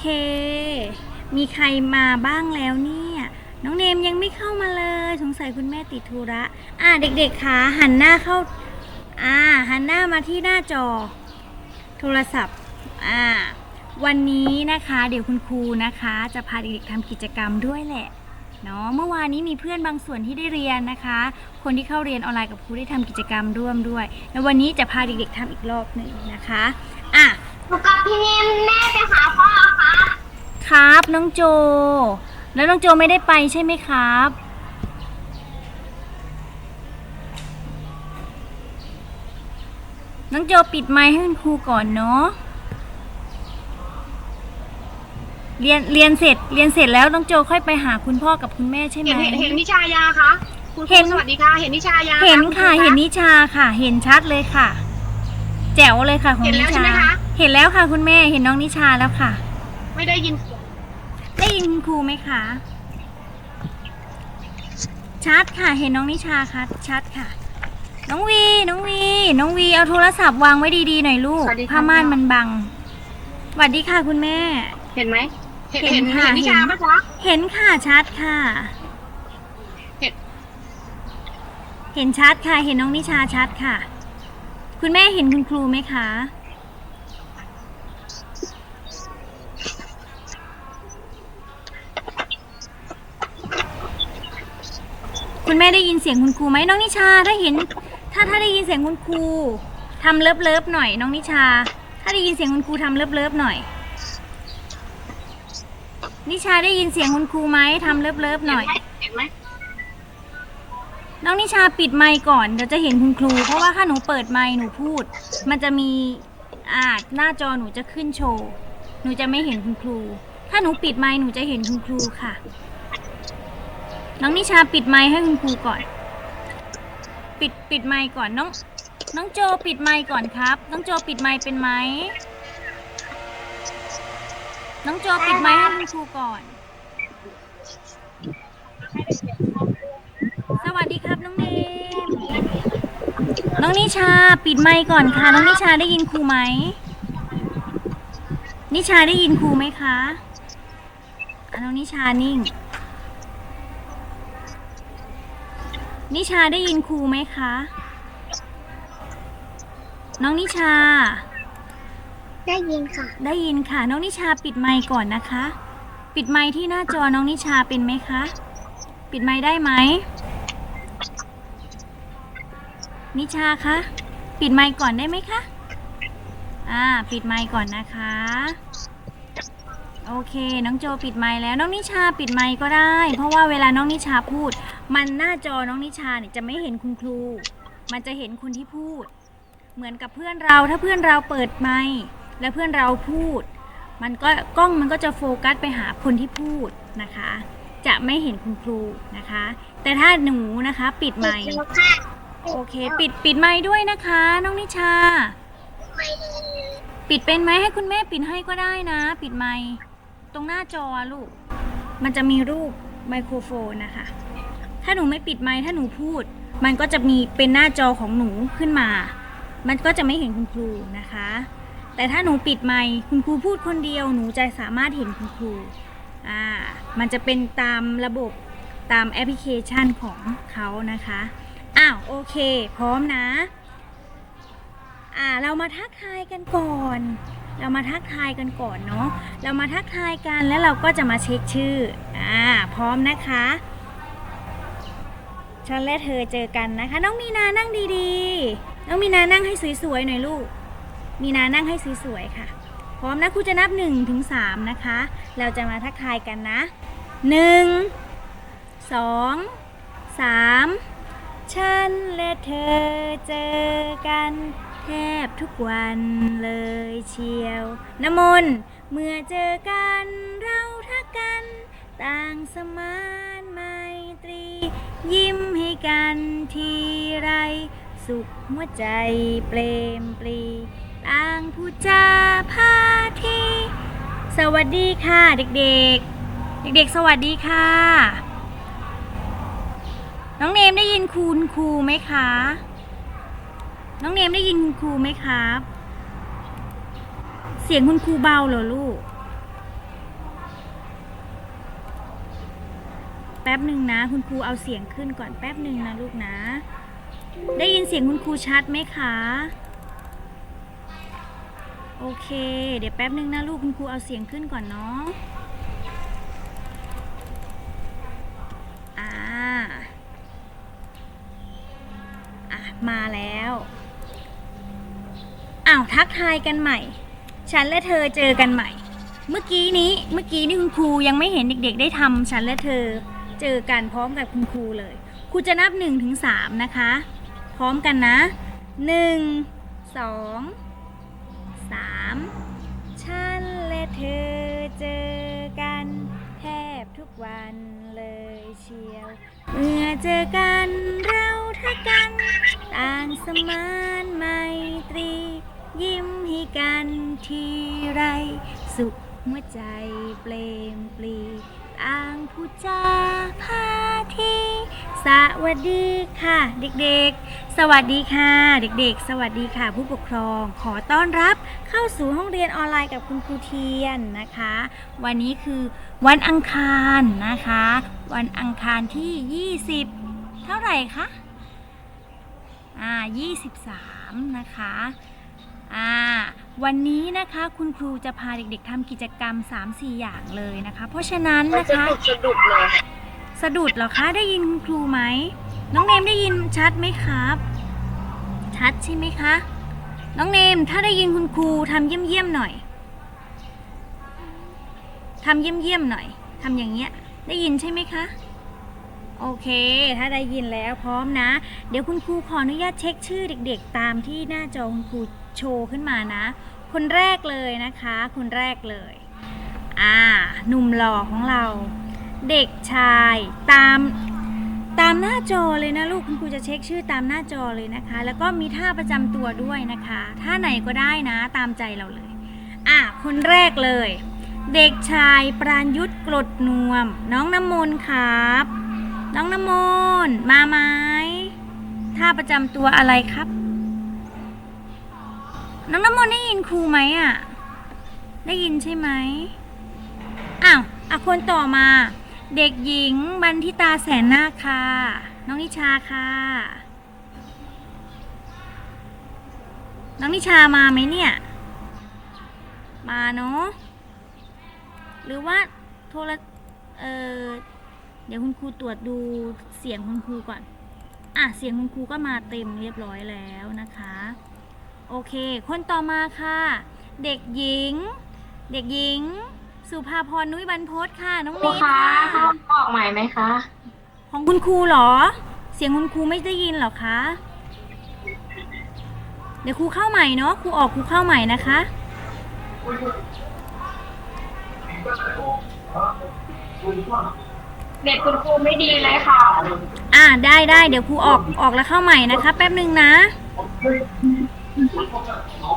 เค มีใครมาบ้างแล้วเนี่ย น้องเนมยังไม่เข้ามาเลย สงสัยคุณแม่ติดธุระ อ่าเด็กๆคะหันหน้าเข้า อ่าหันหน้ามาที่หน้าจอ โทรศัพท์ อ่า วันนี้นะคะ เดี๋ยวคุณครูนะคะ จะพาเด็กๆทำกิจกรรมด้วยแหละเนาะเมื่อวานนี้มีเพื่อนบางส่วนที่ได้เรียนนะคะ คนที่เข้าเรียนออนไลน์กับครูได้ทำกิจกรรมร่วมด้วย แล้ววันนี้จะพาเด็กๆทำอีกรอบหนึ่งนะคะ อะหนูกับพี่เนมแม่ไปหาพ่อ น้องโจ แล้วน้องโจไม่ได้ไปใช่ไหมครับ น้องโจปิดไมค์ให้คุณครูก่อนเนาะเรียนเรียนเสร็จเรียนเสร็จแล้วน้องโจค่อยไปหาคุณพ่อกับคุณแม่ใช่ไหม เห็นเห็นเห็นนิชายาคะคุณคเห็รูน สวัสดีค่ะเห็นนิชายาเห็นณค่ะรูเห็นนิชาค่ะ เห็นชัดเลยค่ะ แจ๋วเลยค่ะของเห็นนิแล้วใช่ชา ไหมคะ เห็นแล้วค่ะคุณแม่ เห็นน้องนิชาแล้วค่ะ ไม่ได้ยินเสียง ได้ยินคุณครูไหมคะ ชัดค่ะ เห็นน้องนิชาค่ะชัดค่ะ น้องวี น้องวี น้องวี เอาโทรศัพท์วางไว้ดีๆหน่อยลูกผ้าม่านมันบัง สวัสดีค่ะคุณแม่ เห็นไหมเห็นเห็เห็นนค่ะเห็นนิชาเห็น ปะจ๊ะ เห็นค่ะชัดค่ะ เห็น เห็นชัดค่ะ เห็นน้องนิชาชัดค่ะ คุณแม่เห็นคุณครูไหมคะ คุณแม่ได้ยินเสียงคุณครูไหมน้องนิชาถ้าเห็น ถ้าถ้าได้ยินเสียงคุณครูทำเลิฟเลิฟหน่อยน้องนิชา ถ้าได้ยินเสียงคุณครูทำเลิฟเลิฟหน่อย นิชาได้ยินเสียงคุณครูไหมทำเลิฟเลิฟหน่อย เห็นไหมน้องนิชาปิดไมค์ก่อนเดี๋ยวจะเห็นคุณครู เพราะว่าถ้าหนูเปิดไมค์หนูพูด มันจะมีอ่าหน้าจอหนูจะขึ้นโชว์หนูจะไม่เห็นคุณครู ถ้าหนูปิดไมค์หนูจะเห็นคุณครูค่ะ น้องนิชาปิดไมค์ให้คุณครูก่อน ปิดปิดไมค์ก่อนน้อง น้องโจปิดไมค์ก่อนครับ น้องโจปิดไมค์เป็นไหมน้องโจปิดไมค์ให้คุณครูก่อน สวัสดีครับน้องเนมน้องนิชาปิดไมค์ก่อนค่ะ น้องนิชาได้ยินครูไหม นิชาได้ยินครูไหมคะอะน้องนิชานิ่ง นิชาได้ยินครูไหมคะ น้องนิชา ได้ยินค่ะ ได้ยินค่ะ น้องนิชาปิดไมค์ก่อนนะคะ ปิดไมค์ที่หน้าจอน้องนิชาเป็นไหมคะ ปิดไมค์ได้ไหม นิชาคะ ปิดไมค์ก่อนได้ไหมคะ อ่า ปิดไมค์ก่อนนะคะ โอเค น้องโจปิดไมค์แล้ว น้องนิชาปิดไมค์ก็ได้ เพราะว่าเวลาน้องนิชาพูด มันหน้าจอน้องนิชาเนี่ยจะไม่เห็นคุณครู มันจะเห็นคนที่พูด เหมือนกับเพื่อนเราถ้าเพื่อนเราเปิดไมค์แล้วเพื่อนเราพูด มันก็กล้องมันก็จะโฟกัสไปหาคนที่พูดนะคะ จะไม่เห็นคุณครูนะคะ แต่ถ้าหนูนะคะ ปิดไมค์ค่ะโอเค ปิดปิดไมค์ด้วยนะคะ น้องนิชาไม่ปิดเป็นไหมให้คุณแม่ปิดให้ก็ได้นะ ปิดไมค์ ตรงหน้าจอลูก มันจะมีรูปไมโครโฟนนะคะ ถ้าหนูไม่ปิดไมค์ถ้าหนูพูด มันก็จะมีเป็นหน้าจอของหนูขึ้นมา มันก็จะไม่เห็นคุณครูนะคะ แต่ถ้าหนูปิดไมค์คุณครูพูดคนเดียว หนูจะสามารถเห็นคุณครู อ่า มันจะเป็นตามระบบตามแอปพลิเคชันของเขานะคะ อ้าวโอเค พร้อมนะ อ่าเรามาทักทายกันก่อน เรามาทักทายกันก่อนเนาะเรามาทักทายกันแล้วเราก็จะมาเช็คชื่ออ่าพร้อมนะคะฉันและเธอเจอกันนะคะ น้องมีนานั่งดีๆ น้องมีนานั่งให้สวยๆหน่อยลูก มีนานั่งให้สวยๆค่ะ พร้อมนะครูจะนับ1นถึงสนะคะ เราจะมาทักทายกันนะ 1 2 3 ฉันและเธอเจอกัน บทุกวันเลยเชียว น้ำมนต์เมื่อเจอกันเราทักกัน ต่างสมานไมตรี ยิ้มให้กันทีไร สุขหัวใจเปลมปลีต่างพูดจาพาทีสวัสดีค่ะเด็กๆ เด็กๆ สวัสดีค่ะ น้องเนมได้ยินคุณครูไหมคะ น้องเนมได้ยินคุณครูไหมครับ เสียงคุณครูเบาเหรอลูก แป๊บหนึ่งนะ คุณครูเอาเสียงขึ้นก่อนแป๊บหนึ่งนะลูกนะ ได้ยินเสียงคุณครูชัดไหมคะ โอเค เดี๋ยวแป๊บหนึ่งนะลูกคุณครูเอาเสียงขึ้นก่อนเนาะอ่า อะ มาแล้ว อ้าวทักทายกันใหม่ ฉันและเธอเจอกันใหม่ เมื่อกี้นี้เมื่อกี้นี่คุณครูยังไม่เห็นเด็กๆ ได้ทำฉันและเธอเจอกันพร้อมกับคุณครูเลยครูจะนับ1นถึงสนะคะ พร้อมกันนะ 1 2 3 ฉันและเธอเจอกันแทบทุกวันเลยเชียว เมื่อเจอกันเราทักกัน ต่างสมานไมตรี ยิ้มให้กันทีไร สุขหัวใจเปลมปลีต่างผู้จาพาทีสวัสดีค่ะ เด็กๆ สวัสดีค่ะ เด็กๆ สวัสดีค่ะ ผู้ปกครอง ขอต้อนรับเข้าสู่ห้องเรียนออนไลน์กับคุณครูเทียนนะคะ วันนี้คือวันอังคารนะคะ วันอังคารที่ 20 เท่าไหร่คะอ่า23 นะคะ อ่าวันนี้นะคะคุณครูจะพาเด็กๆทำกิจกรรม 3-4 อย่างเลยนะคะ เพราะฉะนั้นมันนะสะคะดุดสะดุดเลยสะดุดเหรอคะได้ยินคุณครูไหมน้องเนมได้ยินชัดไหมครับ ชัดใช่ไหมคะ น้องเนมถ้าได้ยินคุณครูทำเยี่ยมๆหน่อยทำเยี่ยมๆหน่อยทำอย่างเงี้ยได้ยินใช่ไหมคะโอเค ถ้าได้ยินแล้วพร้อมนะ เดี๋ยวคุณครูขออนุญาตเช็คชื่อเด็ก ๆ ตามที่หน้าจอคุณครู โชว์ขึ้นมานะ คนแรกเลยนะคะ คนแรกเลย อ่า หนุ่มหล่อของเรา เด็กชายตามตามหน้าจอเลยนะลูกคุณครูจะเช็คชื่อตามหน้าจอเลยนะคะ แล้วก็มีท่าประจำตัวด้วยนะคะท่าไหนก็ได้นะตามใจเราเลย อะคนแรกเลย เด็กชายปราณยุทธกรดนวม น้องน้ำมนครับ น้องน้ำมนมาไหมท่าประจำตัวอะไรครับ น้องน้ำมนต์ได้ยินครูไหมอะ ได้ยินใช่ไหมอ้าวอะคนต่อมา เด็กหญิงบันทิตาแสนนาคค่ะ น้องนิชาค่ะ น้องนิชามาไหมเนี่ย มาเนาะ หรือว่าโทรเออเดี๋ยวคุณครูตรวจดูเสียงคุณครูก่อน อะ เสียงคุณครูก็มาเต็มเรียบร้อยแล้วนะคะ โอเค คนต่อมาค่ะ เด็กหญิง เด็กหญิง สุภาพรนุ้ยบรรพตค่ะ น้องครูเมย์คะค่ะออกใหม่ไหมคะของคุณครูเหรอ เสียงคุณครูไม่ได้ยินเหรอคะ เดี๋ยวครูเข้าใหม่เนาะ ครูออกครูเข้าใหม่นะคะ เด็กคุณครูไม่ดีเลยค่ะ อ่าได้ได้เดี๋ยวครูออกออกแล้วเข้าใหม่นะคะ แป๊บหนึ่งนะ 情况下，通常。